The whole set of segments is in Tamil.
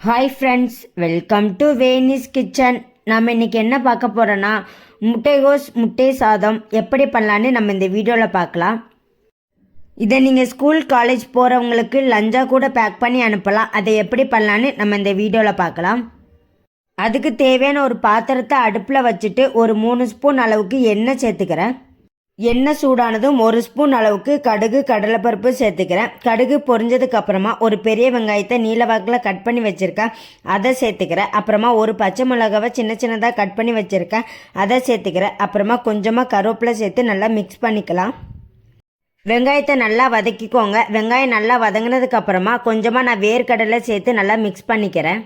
Hi friends welcome to Venice kitchen நம்ம இன்னைக்கு என்ன பார்க்க போகிறோன்னா முட்டைகோஸ் முட்டை சாதம் எப்படி பண்ணலான்னு நம்ம இந்த வீடியோவில் பார்க்கலாம். இதை நீங்கள் ஸ்கூல் காலேஜ் போகிறவங்களுக்கு லஞ்சாக கூட பேக் பண்ணி அனுப்பலாம். அதை எப்படி பண்ணலான்னு நம்ம இந்த வீடியோவில் பார்க்கலாம். அதுக்கு தேவையான ஒரு பாத்திரத்தை அடுப்பில் வச்சுட்டு ஒரு மூணு ஸ்பூன் அளவுக்கு எண்ணெய் சேர்த்துக்கிறேன். எண்ணெய் சூடானதும் ஒரு ஸ்பூன் அளவுக்கு கடுகு கடலைப்பருப்பு சேர்த்துக்கிறேன். கடுகு பொரிஞ்சதுக்கு அப்புறமா ஒரு பெரிய வெங்காயத்தை நீல வாக்கில் கட் பண்ணி வச்சுருக்கேன். அதை சேர்த்துக்கிறேன். அப்புறமா ஒரு பச்சை மிளகாவை சின்ன சின்னதாக கட் பண்ணி வச்சுருக்கேன். அதை சேர்த்துக்கிறேன். அப்புறமா கொஞ்சமாக கருவேப்பிலை சேர்த்து நல்லா மிக்ஸ் பண்ணிக்கலாம். வெங்காயத்தை நல்லா வதக்கிக்கோங்க. வெங்காயம் நல்லா வதங்கினதுக்கு அப்புறமா கொஞ்சமாக நான் வேர்க்கடலை சேர்த்து நல்லா மிக்ஸ் பண்ணிக்கிறேன்.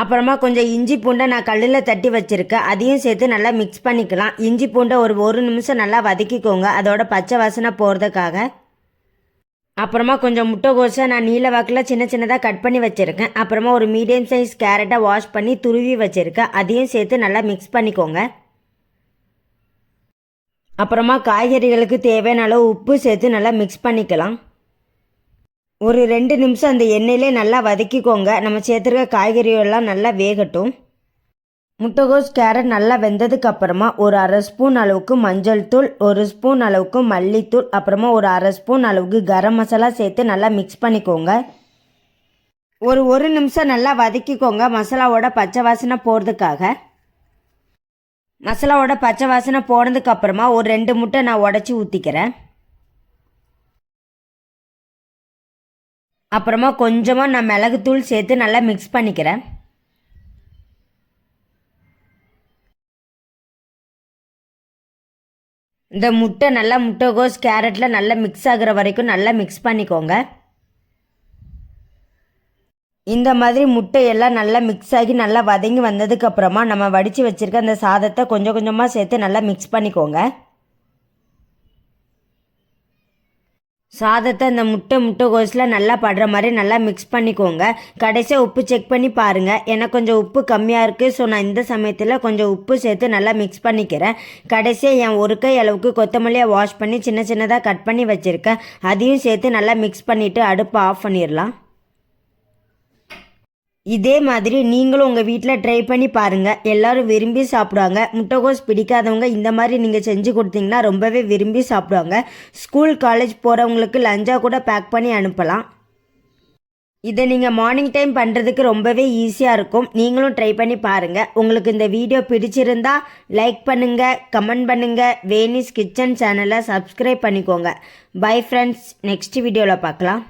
அப்புறமா கொஞ்சம் இஞ்சி பூண்டை நான் கல்லில் தட்டி வச்சுருக்கேன். அதையும் சேர்த்து நல்லா மிக்ஸ் பண்ணிக்கலாம். இஞ்சி பூண்டை ஒரு ஒரு நிமிஷம் நல்லா வதக்கிக்கோங்க. அதோட பச்சை வாசனை போகிறதுக்காக அப்புறமா கொஞ்சம் முட்டைகோஸை நான் நீல வாக்கில் சின்ன சின்னதாக கட் பண்ணி வச்சுருக்கேன். அப்புறமா ஒரு மீடியம் சைஸ் கேரட்டை வாஷ் பண்ணி துருவி வச்சுருக்கேன். அதையும் சேர்த்து நல்லா மிக்ஸ் பண்ணிக்கோங்க. அப்புறமா காய்கறிகளுக்கு தேவையான அளவு உப்பு சேர்த்து நல்லா மிக்ஸ் பண்ணிக்கலாம். ஒரு ரெண்டு நிமிஷம் அந்த எண்ணெயிலே நல்லா வதக்கிக்கோங்க. நம்ம சேர்த்துருக்க காய்கறியெல்லாம் நல்லா வேகட்டும். முட்டைகோஸ் கேரட் நல்லா வெந்ததுக்கு அப்புறமா ஒரு அரை ஸ்பூன் அளவுக்கு மஞ்சள் தூள் ஒரு ஸ்பூன் அளவுக்கு மல்லித்தூள் அப்புறமா ஒரு அரை ஸ்பூன் அளவுக்கு கரம் மசாலா சேர்த்து நல்லா மிக்ஸ் பண்ணிக்கோங்க. ஒரு ஒரு நிமிஷம் நல்லா வதக்கிக்கோங்க. மசாலாவோட பச்சை வாசனை போகிறதுக்காக மசாலாவோட பச்சை வாசனை போனதுக்கு அப்புறமா ஒரு ரெண்டு முட்டை நான் உடச்சி ஊற்றிக்கிறேன் அப்புறமா கொஞ்சமாக நான் மிளகுத்தூள் சேர்த்து நல்லா மிக்ஸ் பண்ணிக்கிறேன். இந்த முட்டை நல்லா முட்டைகோஸ் கேரட்டில் நல்லா மிக்ஸ் ஆகிற வரைக்கும் நல்லா மிக்ஸ் பண்ணிக்கோங்க. இந்த மாதிரி முட்டையெல்லாம் நல்லா மிக்ஸ் ஆகி நல்லா வதங்கி வந்ததுக்கப்புறமா நம்ம வடித்து வச்சுருக்க அந்த சாதத்தை கொஞ்சம் கொஞ்சமாக சேர்த்து நல்லா மிக்ஸ் பண்ணிக்கோங்க. சாதத்தை அந்த முட்டை முட்டைகோஸில் நல்லா படுற மாதிரி நல்லா மிக்ஸ் பண்ணிக்கோங்க. கடைசியாக உப்பு செக் பண்ணி பாருங்கள் எனக்கு கொஞ்சம் உப்பு கம்மியாக இருக்குது ஸோ நான் இந்த சமயத்தில் கொஞ்சம் உப்பு சேர்த்து நல்லா மிக்ஸ் பண்ணிக்கிறேன். கடைசியாக என் ஒரு கை அளவுக்கு கொத்தமல்லியை வாஷ் பண்ணி சின்ன சின்னதாக கட் பண்ணி வச்சுருக்கேன். அதையும் சேர்த்து நல்லா மிக்ஸ் பண்ணிவிட்டு அடுப்பை ஆஃப் பண்ணிடலாம். இதே மாதிரி நீங்களும் உங்கள் வீட்டில் ட்ரை பண்ணி பாருங்கள் எல்லோரும் விரும்பி சாப்பிடுவாங்க. முட்டைகோஸ் பிடிக்காதவங்க இந்த மாதிரி நீங்கள் செஞ்சு கொடுத்தீங்கன்னா ரொம்பவே விரும்பி சாப்பிடுவாங்க. ஸ்கூல் காலேஜ் போகிறவங்களுக்கு லஞ்சாக கூட பேக் பண்ணி அனுப்பலாம். இதை நீங்கள் மார்னிங் டைம் பண்ணுறதுக்கு ரொம்பவே ஈஸியாக இருக்கும். நீங்களும் ட்ரை பண்ணி பாருங்கள் உங்களுக்கு இந்த வீடியோ பிடிச்சிருந்தா லைக் பண்ணுங்கள் கமெண்ட் பண்ணுங்கள் வேனிஸ் கிச்சன் சேனலை சப்ஸ்கிரைப் பண்ணிக்கோங்க. பை ஃப்ரெண்ட்ஸ் நெக்ஸ்ட் வீடியோவில் பார்க்கலாம்.